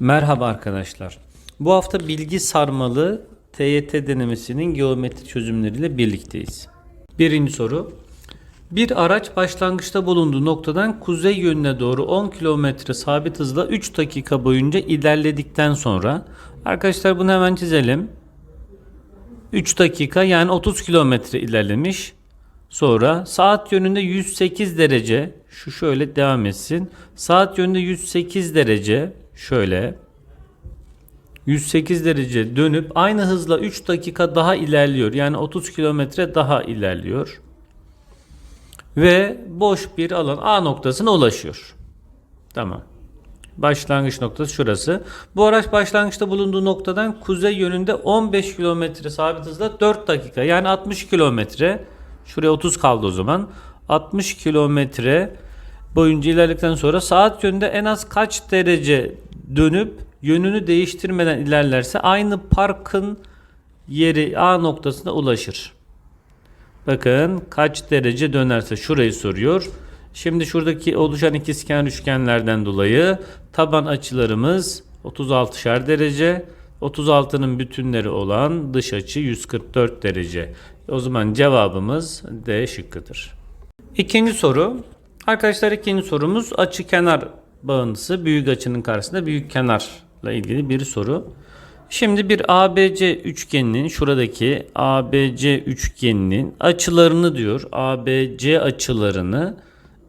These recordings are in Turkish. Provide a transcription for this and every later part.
Merhaba arkadaşlar. Bu hafta bilgi sarmalı TYT denemesinin geometri çözümleriyle birlikteyiz. Birinci soru. Bir araç başlangıçta bulunduğu noktadan kuzey yönüne doğru 10 km sabit hızla 3 dakika boyunca ilerledikten sonra arkadaşlar bunu hemen çizelim. 3 dakika yani 30 kilometre ilerlemiş. Sonra saat yönünde 108 derece şu şöyle devam etsin. Saat yönünde 108 derece şöyle 108 derece dönüp aynı hızla 3 dakika daha ilerliyor. Yani 30 kilometre daha ilerliyor. Ve boş bir alan A noktasına ulaşıyor. Tamam. Başlangıç noktası şurası. Bu araç başlangıçta bulunduğu noktadan kuzey yönünde 15 kilometre sabit hızla 4 dakika yani 60 kilometre şuraya 30 kaldı o zaman 60 kilometre boyunca ilerledikten sonra saat yönünde en az kaç derece dönüp yönünü değiştirmeden ilerlerse aynı parkın yeri A noktasına ulaşır. Bakın kaç derece dönerse şurayı soruyor. Şimdi şuradaki oluşan ikizkenar üçgenlerden dolayı taban açılarımız 36'şar derece. 36'nın bütünleri olan dış açı 144 derece. O zaman cevabımız D şıkkıdır. İkinci soru. Arkadaşlar ikinci sorumuz açı kenar bağıntısı büyük açının karşısında büyük kenarla ilgili bir soru. Şimdi bir ABC üçgeninin şuradaki ABC üçgeninin açılarını diyor. ABC açılarını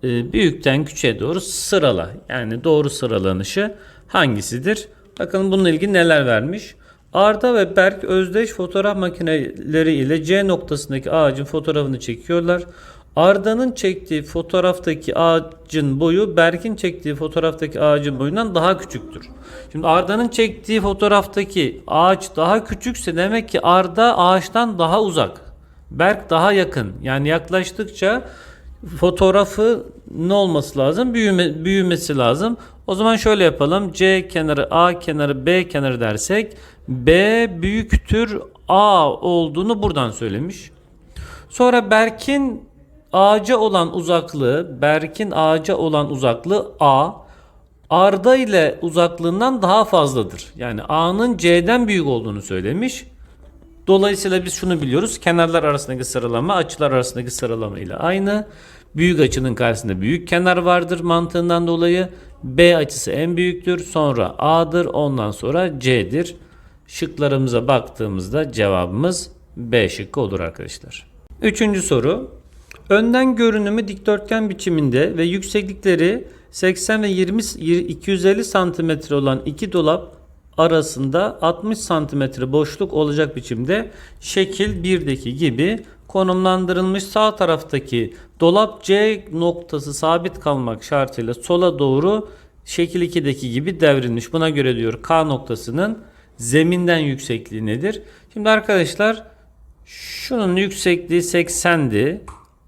e, büyükten küçüğe doğru sırala. Yani doğru sıralanışı hangisidir? Bakın bununla ilgili neler vermiş. Arda ve Berk özdeş fotoğraf makineleri ile C noktasındaki ağacın fotoğrafını çekiyorlar. Arda'nın çektiği fotoğraftaki ağacın boyu Berk'in çektiği fotoğraftaki ağacın boyundan daha küçüktür. Şimdi Arda'nın çektiği fotoğraftaki ağaç daha küçükse demek ki Arda ağaçtan daha uzak. Berk daha yakın. Yani yaklaştıkça fotoğrafı ne olması lazım? Büyüme, büyümesi lazım. O zaman şöyle yapalım. C kenarı A kenarı B kenarı dersek B büyüktür A olduğunu buradan söylemiş. Sonra Berk'in ağaca olan uzaklığı, Berk'in ağaca olan uzaklığı A, Arda ile uzaklığından daha fazladır. Yani A'nın C'den büyük olduğunu söylemiş. Dolayısıyla biz şunu biliyoruz. Kenarlar arasındaki sıralama açılar arasındaki sıralama ile aynı. Büyük açının karşısında büyük kenar vardır mantığından dolayı. B açısı en büyüktür. Sonra A'dır. Ondan sonra C'dir. Şıklarımıza baktığımızda cevabımız B şıkkı olur arkadaşlar. Üçüncü soru. Önden görünümü dikdörtgen biçiminde ve yükseklikleri 80 ve 20 250 santimetre olan iki dolap arasında 60 santimetre boşluk olacak biçimde şekil 1'deki gibi konumlandırılmış sağ taraftaki dolap C noktası sabit kalmak şartıyla sola doğru şekil 2'deki gibi devrilmiş. Buna göre diyor K noktasının zeminden yüksekliği nedir? Şimdi arkadaşlar şunun yüksekliği 80'di.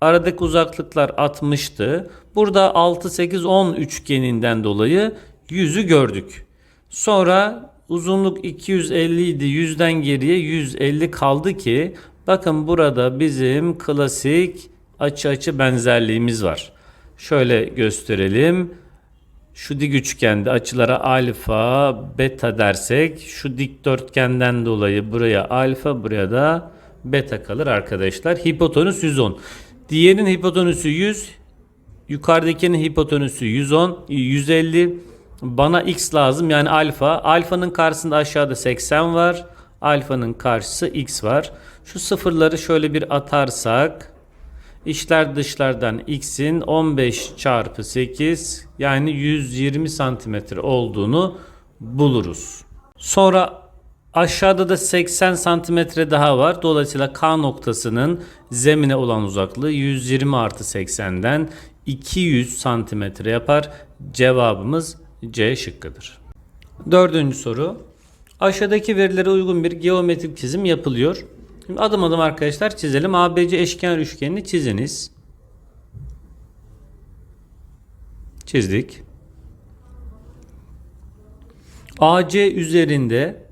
Aradaki uzaklıklar 60'tı. Burada 6, 8, 10 üçgeninden dolayı 100'ü gördük. Sonra uzunluk 250 idi. 100'den geriye 150 kaldı ki bakın burada bizim klasik açı açı benzerliğimiz var. Şöyle gösterelim. Şu dik üçgende açılara alfa, beta dersek şu dikdörtgenden dolayı buraya alfa, buraya da beta kalır arkadaşlar. Hipotenüs 110. Diğerinin hipotenüsü 100, yukarıdakinin hipotenüsü 110, 150. Bana x lazım yani alfa. Alfanın karşısında aşağıda 80 var. Alfanın karşısı x var. Şu sıfırları şöyle bir atarsak içler dışlardan x'in 15 çarpı 8 yani 120 santimetre olduğunu buluruz. Sonra Aşağıda da 80 santimetre daha var. Dolayısıyla K noktasının zemine olan uzaklığı 120 artı 80'den 200 santimetre yapar. Cevabımız C şıkkıdır. Dördüncü soru. Aşağıdaki verilere uygun bir geometrik çizim yapılıyor. Şimdi adım adım arkadaşlar çizelim. ABC eşkenar üçgenini çiziniz. Çizdik. AC üzerinde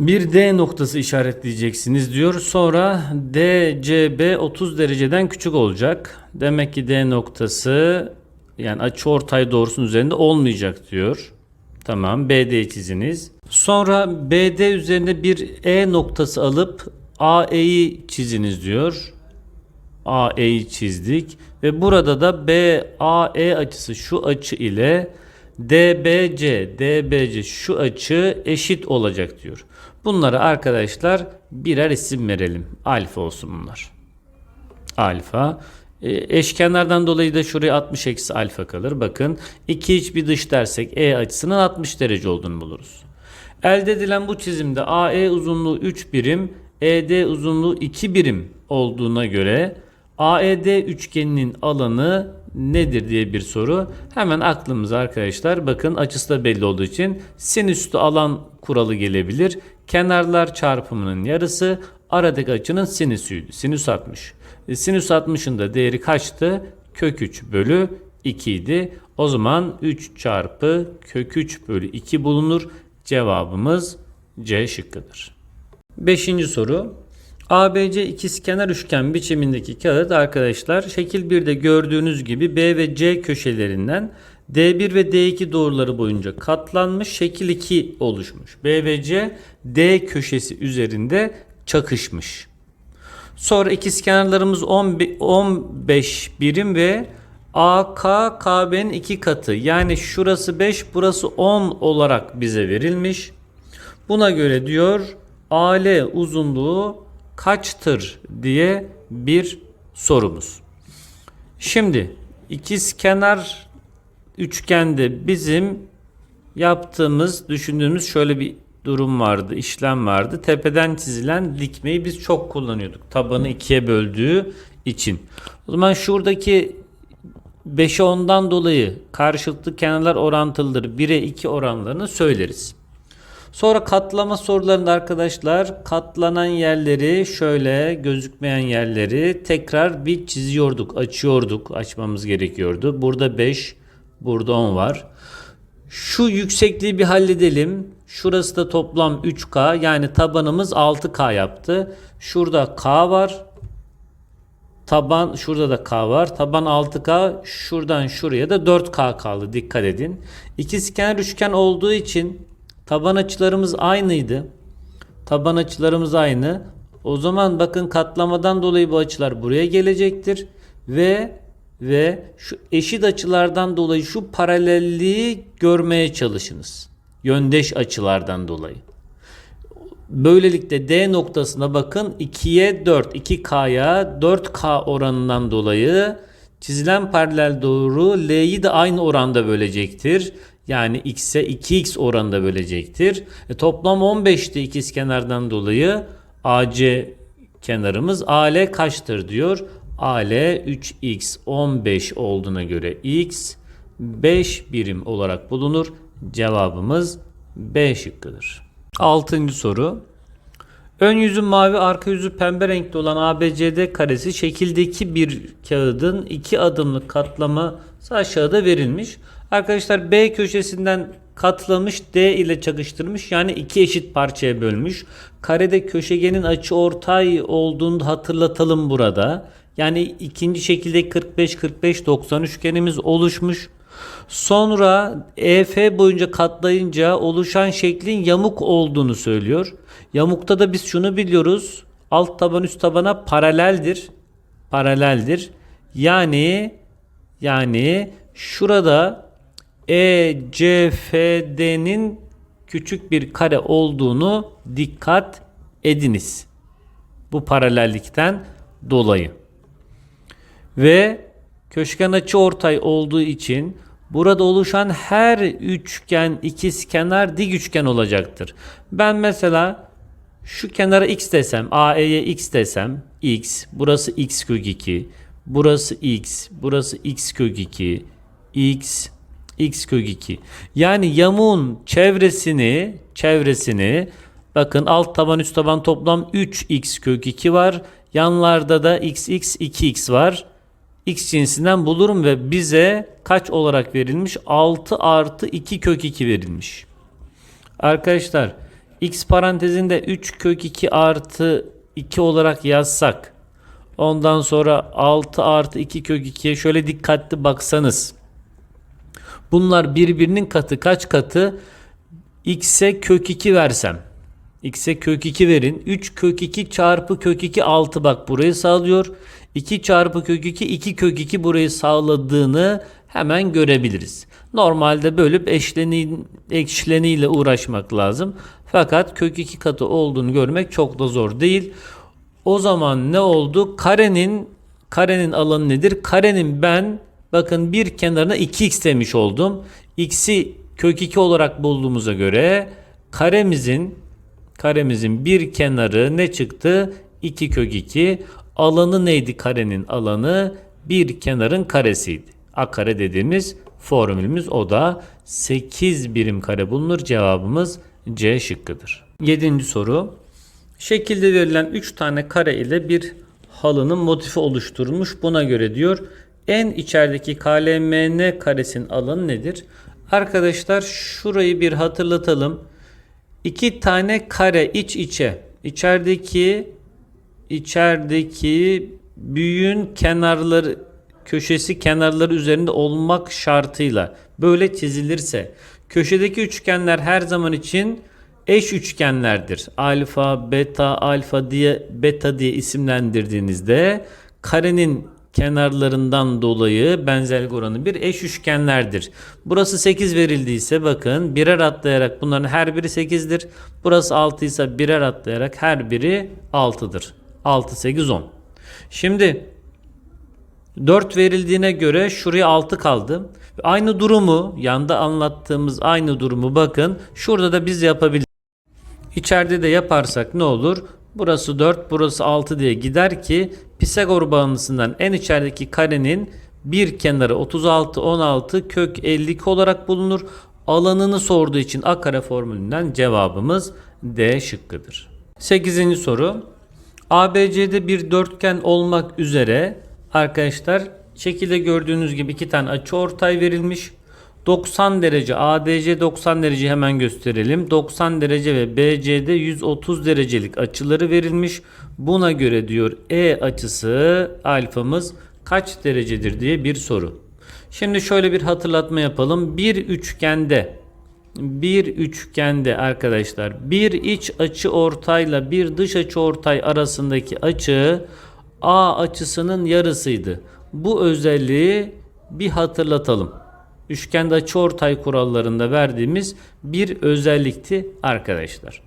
bir D noktası işaretleyeceksiniz diyor. Sonra DCB 30 dereceden küçük olacak. Demek ki D noktası yani açı ortay doğrusunun üzerinde olmayacak diyor. Tamam BD çiziniz. Sonra BD üzerine bir E noktası alıp AE'yi çiziniz diyor. AE'yi çizdik ve burada da BAE açısı şu açı ile DBC, DBC şu açı eşit olacak diyor. Bunlara arkadaşlar birer isim verelim. Alfa olsun bunlar. Alfa. E, eşkenardan dolayı da şuraya 60 eksi alfa kalır. Bakın 2 iç bir dış dersek E açısının 60 derece olduğunu buluruz. Elde edilen bu çizimde AE uzunluğu 3 birim, ED uzunluğu 2 birim olduğuna göre AED üçgeninin alanı nedir diye bir soru. Hemen aklımıza arkadaşlar bakın açısı da belli olduğu için sinüslü alan kuralı gelebilir. Kenarlar çarpımının yarısı aradaki açının sinüsüydü. Sinüs 60. E, sinüs 60'ın da değeri kaçtı? Kök 3 bölü 2 idi. O zaman 3 çarpı kök 3 bölü 2 bulunur. Cevabımız C şıkkıdır. Beşinci soru. ABC ikizkenar üçgen biçimindeki kağıt arkadaşlar şekil 1'de gördüğünüz gibi B ve C köşelerinden D1 ve D2 doğruları boyunca katlanmış şekil 2 oluşmuş. B ve C D köşesi üzerinde çakışmış. Sonra ikizkenarlarımız 10 bi- 15 birim ve AK KB'nin iki katı. Yani şurası 5 burası 10 olarak bize verilmiş. Buna göre diyor AL uzunluğu kaçtır diye bir sorumuz. Şimdi ikizkenar üçgende bizim yaptığımız, düşündüğümüz şöyle bir durum vardı, işlem vardı. Tepeden çizilen dikmeyi biz çok kullanıyorduk. Tabanı ikiye böldüğü için. O zaman şuradaki 5'e 10'dan dolayı karşılıklı kenarlar orantılıdır. 1'e 2 oranlarını söyleriz. Sonra katlama sorularında arkadaşlar katlanan yerleri şöyle gözükmeyen yerleri tekrar bir çiziyorduk, açıyorduk, açmamız gerekiyordu. Burada 5, burada 10 var. Şu yüksekliği bir halledelim. Şurası da toplam 3K yani tabanımız 6K yaptı. Şurada K var. Taban şurada da K var. Taban 6K şuradan şuraya da 4K kaldı. Dikkat edin. İkizkenar üçgen olduğu için taban açılarımız aynıydı. Taban açılarımız aynı. O zaman bakın katlamadan dolayı bu açılar buraya gelecektir ve ve şu eşit açılardan dolayı şu paralelliği görmeye çalışınız. Yöndeş açılardan dolayı. Böylelikle D noktasına bakın 2'ye 4, 2K'ya 4K oranından dolayı çizilen paralel doğru L'yi de aynı oranda bölecektir. Yani X'e 2X oranında bölecektir. E, toplam 15'ti ikizkenardan dolayı AC kenarımız AL kaçtır diyor. AL 3X 15 olduğuna göre X 5 birim olarak bulunur. Cevabımız B şıkkıdır. Altıncı soru. Ön yüzü mavi, arka yüzü pembe renkli olan ABCD karesi şekildeki bir kağıdın iki adımlık katlaması aşağıda verilmiş. Arkadaşlar B köşesinden katlamış D ile çakıştırmış yani iki eşit parçaya bölmüş. Karede köşegenin açı ortay olduğunu hatırlatalım burada. Yani ikinci şekilde 45 45 90 üçgenimiz oluşmuş. Sonra EF boyunca katlayınca oluşan şeklin yamuk olduğunu söylüyor. Yamukta da biz şunu biliyoruz. Alt taban üst tabana paraleldir. Paraleldir. Yani yani şurada ECFD'nin küçük bir kare olduğunu dikkat ediniz. Bu paralellikten dolayı. Ve köşegen açı ortay olduğu için burada oluşan her üçgen ikizkenar dik üçgen olacaktır. Ben mesela şu kenara x desem, AE'ye x desem, x, burası x kök 2, burası x, burası x kök 2, x, x kök 2. Yani yamuğun çevresini, çevresini bakın alt taban üst taban toplam 3x kök 2 var. Yanlarda da x, x, 2x var x cinsinden bulurum ve bize kaç olarak verilmiş? 6 artı 2 kök 2 verilmiş. Arkadaşlar x parantezinde 3 kök 2 artı 2 olarak yazsak ondan sonra 6 artı 2 kök 2'ye şöyle dikkatli baksanız Bunlar birbirinin katı kaç katı? X'e kök 2 versem. X'e kök 2 verin. 3 kök 2 çarpı kök 2 6 bak burayı sağlıyor. 2 çarpı kök 2 2 kök 2 burayı sağladığını hemen görebiliriz. Normalde bölüp eşleni, eşleniyle uğraşmak lazım. Fakat kök 2 katı olduğunu görmek çok da zor değil. O zaman ne oldu? Karenin karenin alanı nedir? Karenin ben bakın bir kenarına 2x demiş oldum. X'i kök 2 olarak bulduğumuza göre karemizin karemizin bir kenarı ne çıktı? 2 kök 2. Alanı neydi karenin alanı? Bir kenarın karesiydi. A kare dediğimiz formülümüz o da 8 birim kare bulunur. Cevabımız C şıkkıdır. 7. soru. Şekilde verilen 3 tane kare ile bir halının motifi oluşturulmuş. Buna göre diyor en içerideki KLMN karesinin alanı nedir? Arkadaşlar şurayı bir hatırlatalım. İki tane kare iç içe. İçerideki içerideki büyüğün kenarları köşesi kenarları üzerinde olmak şartıyla böyle çizilirse köşedeki üçgenler her zaman için eş üçgenlerdir. Alfa, beta, alfa diye beta diye isimlendirdiğinizde karenin kenarlarından dolayı benzerlik oranı bir eş üçgenlerdir. Burası 8 verildiyse bakın birer atlayarak bunların her biri 8'dir. Burası 6 ise birer atlayarak her biri 6'dır. 6, 8, 10. Şimdi 4 verildiğine göre şuraya 6 kaldı. Aynı durumu yanda anlattığımız aynı durumu bakın şurada da biz yapabiliriz. İçeride de yaparsak ne olur? Burası 4, burası 6 diye gider ki Pisagor bağıntısından en içerideki karenin bir kenarı 36, 16 kök 52 olarak bulunur. Alanını sorduğu için A kare formülünden cevabımız D şıkkıdır. 8. soru. ABC'de bir dörtgen olmak üzere arkadaşlar şekilde gördüğünüz gibi iki tane açı ortay verilmiş. 90 derece ADC 90 derece hemen gösterelim. 90 derece ve BC'de 130 derecelik açıları verilmiş. Buna göre diyor E açısı alfamız kaç derecedir diye bir soru. Şimdi şöyle bir hatırlatma yapalım. Bir üçgende bir üçgende arkadaşlar bir iç açı ortayla bir dış açı ortay arasındaki açı A açısının yarısıydı. Bu özelliği bir hatırlatalım üçgende açıortay kurallarında verdiğimiz bir özellikti arkadaşlar.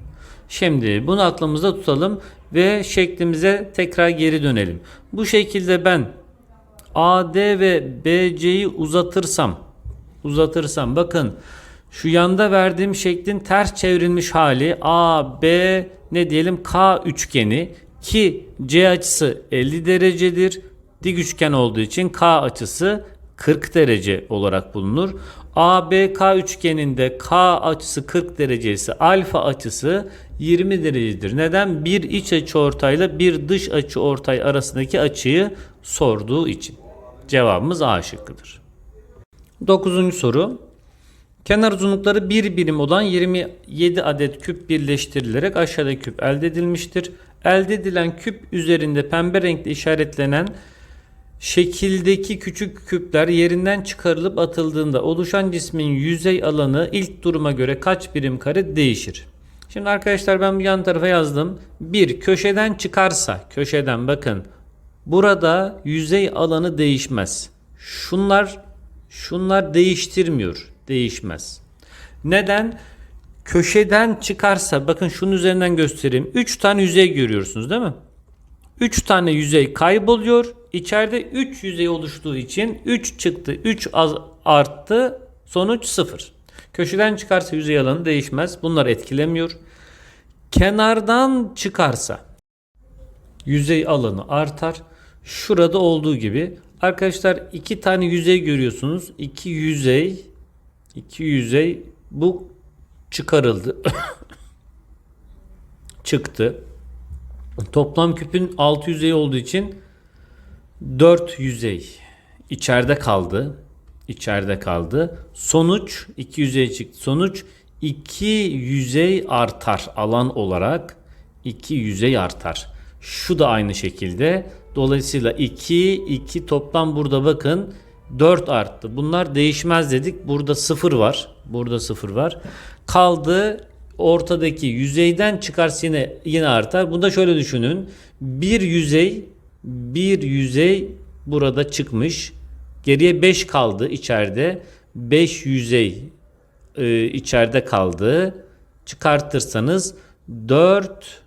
Şimdi bunu aklımızda tutalım ve şeklimize tekrar geri dönelim. Bu şekilde ben AD ve BC'yi uzatırsam uzatırsam bakın şu yanda verdiğim şeklin ters çevrilmiş hali A, B ne diyelim K üçgeni ki C açısı 50 derecedir. Dik üçgen olduğu için K açısı 40 derece olarak bulunur. ABK üçgeninde K açısı 40 derece ise alfa açısı 20 derecedir. Neden? Bir iç açı ortayla bir dış açı ortay arasındaki açıyı sorduğu için. Cevabımız A şıkkıdır. 9. soru. Kenar uzunlukları bir birim olan 27 adet küp birleştirilerek aşağıdaki küp elde edilmiştir. Elde edilen küp üzerinde pembe renkli işaretlenen Şekildeki küçük küpler yerinden çıkarılıp atıldığında oluşan cismin yüzey alanı ilk duruma göre kaç birim kare değişir? Şimdi arkadaşlar ben bu yan tarafa yazdım. Bir köşeden çıkarsa köşeden bakın burada yüzey alanı değişmez. Şunlar şunlar değiştirmiyor. Değişmez. Neden? Köşeden çıkarsa bakın şunun üzerinden göstereyim. 3 tane yüzey görüyorsunuz değil mi? 3 tane yüzey kayboluyor. İçeride 3 yüzey oluştuğu için 3 çıktı, 3 az arttı. Sonuç 0. Köşeden çıkarsa yüzey alanı değişmez. Bunlar etkilemiyor. Kenardan çıkarsa yüzey alanı artar. Şurada olduğu gibi arkadaşlar iki tane yüzey görüyorsunuz. İki yüzey iki yüzey bu çıkarıldı. Çıktı. Toplam küpün 6 yüzey olduğu için 4 yüzey içeride kaldı. İçeride kaldı. Sonuç 2 yüzey çıktı. Sonuç 2 yüzey artar alan olarak 2 yüzey artar. Şu da aynı şekilde. Dolayısıyla 2 2 toplam burada bakın 4 arttı. Bunlar değişmez dedik. Burada 0 var. Burada 0 var. Kaldı ortadaki yüzeyden çıkarsa yine yine artar. Bunu da şöyle düşünün. Bir yüzey bir yüzey burada çıkmış. Geriye 5 kaldı içeride. 5 yüzey e, içeride kaldı. Çıkartırsanız 4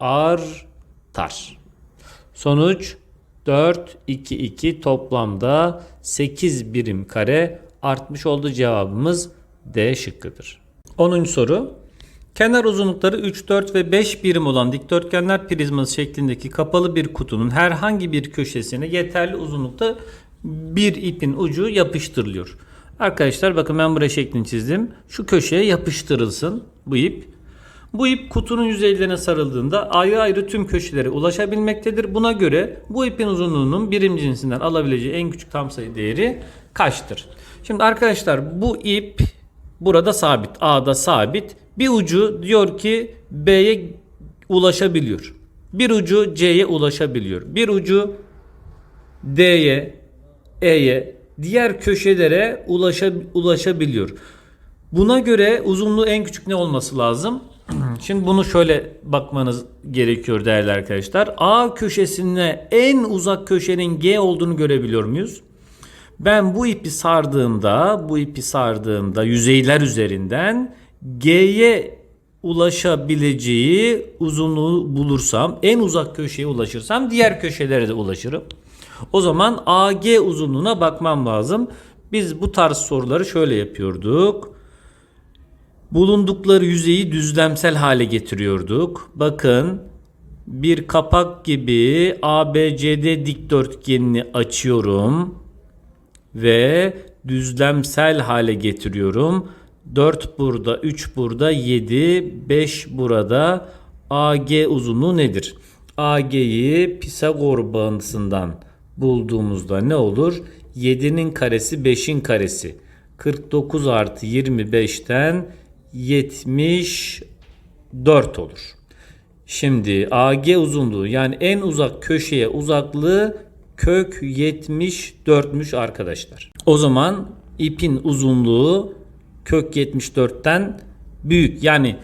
artar. Sonuç 4, 2, 2 toplamda 8 birim kare artmış oldu cevabımız D şıkkıdır. 10. soru. Kenar uzunlukları 3, 4 ve 5 birim olan dikdörtgenler prizması şeklindeki kapalı bir kutunun herhangi bir köşesine yeterli uzunlukta bir ipin ucu yapıştırılıyor. Arkadaşlar bakın ben buraya şeklini çizdim. Şu köşeye yapıştırılsın bu ip. Bu ip kutunun yüzeylerine sarıldığında ayrı ayrı tüm köşelere ulaşabilmektedir. Buna göre bu ipin uzunluğunun birim cinsinden alabileceği en küçük tam sayı değeri kaçtır? Şimdi arkadaşlar bu ip burada sabit. A'da sabit. Bir ucu diyor ki B'ye ulaşabiliyor. Bir ucu C'ye ulaşabiliyor. Bir ucu D'ye, E'ye, diğer köşelere ulaşa, ulaşabiliyor. Buna göre uzunluğu en küçük ne olması lazım? Şimdi bunu şöyle bakmanız gerekiyor değerli arkadaşlar. A köşesine en uzak köşenin G olduğunu görebiliyor muyuz? Ben bu ipi sardığımda, bu ipi sardığımda yüzeyler üzerinden G'ye ulaşabileceği uzunluğu bulursam, en uzak köşeye ulaşırsam diğer köşelere de ulaşırım. O zaman AG uzunluğuna bakmam lazım. Biz bu tarz soruları şöyle yapıyorduk bulundukları yüzeyi düzlemsel hale getiriyorduk. Bakın bir kapak gibi ABCD dikdörtgenini açıyorum ve düzlemsel hale getiriyorum. 4 burada, 3 burada, 7, 5 burada. AG uzunluğu nedir? AG'yi Pisagor bağıntısından bulduğumuzda ne olur? 7'nin karesi 5'in karesi. 49 artı 25'ten 74 olur. Şimdi AG uzunluğu yani en uzak köşeye uzaklığı kök 74'müş arkadaşlar. O zaman ipin uzunluğu kök 74'ten büyük. Yani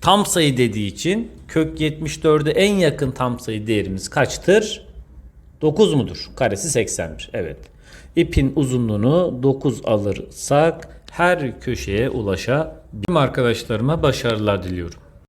tam sayı dediği için kök 74'e en yakın tam sayı değerimiz kaçtır? 9 mudur? Karesi 81. Evet. İpin uzunluğunu 9 alırsak her köşeye ulaşabilirim. Arkadaşlarıma başarılar diliyorum.